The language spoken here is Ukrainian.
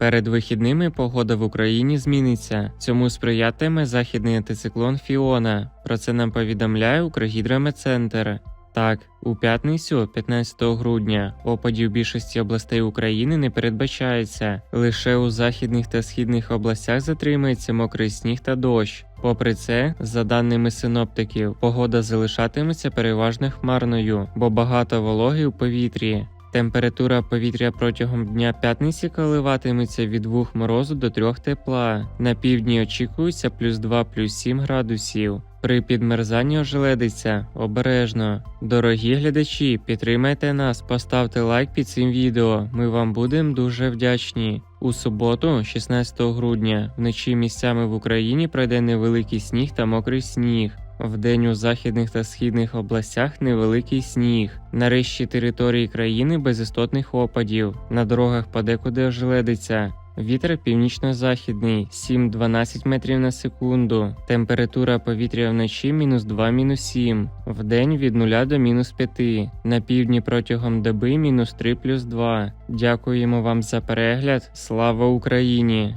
Перед вихідними погода в Україні зміниться. Цьому сприятиме західний антициклон Фіона. Про це нам повідомляє Укргідрометцентр. Так, у п'ятницю, 15 грудня, опадів більшості областей України не передбачається. Лише у західних та східних областях затримається мокрий сніг та дощ. Попри це, за даними синоптиків, погода залишатиметься переважно хмарною, бо багато вологи у повітрі. Температура повітря протягом дня п'ятниці коливатиметься від 2 морозу до 3 тепла. На півдні очікується плюс 2 плюс 7 градусів. При підмерзанні ожеледиться обережно. Дорогі глядачі, підтримайте нас, поставте лайк під цим відео. Ми вам будемо дуже вдячні. У суботу, 16 грудня, вночі місцями в Україні пройде невеликий сніг та мокрий сніг. Вдень у західних та східних областях невеликий сніг. На решті території країни без істотних опадів. На дорогах подекуди ожеледиться. Вітер північно-західний 7-12 метрів на секунду. Температура повітря вночі мінус 2 мінус 7. Вдень від 0 до мінус 5. На півдні протягом доби мінус 3 плюс 2. Дякуємо вам за перегляд. Слава Україні!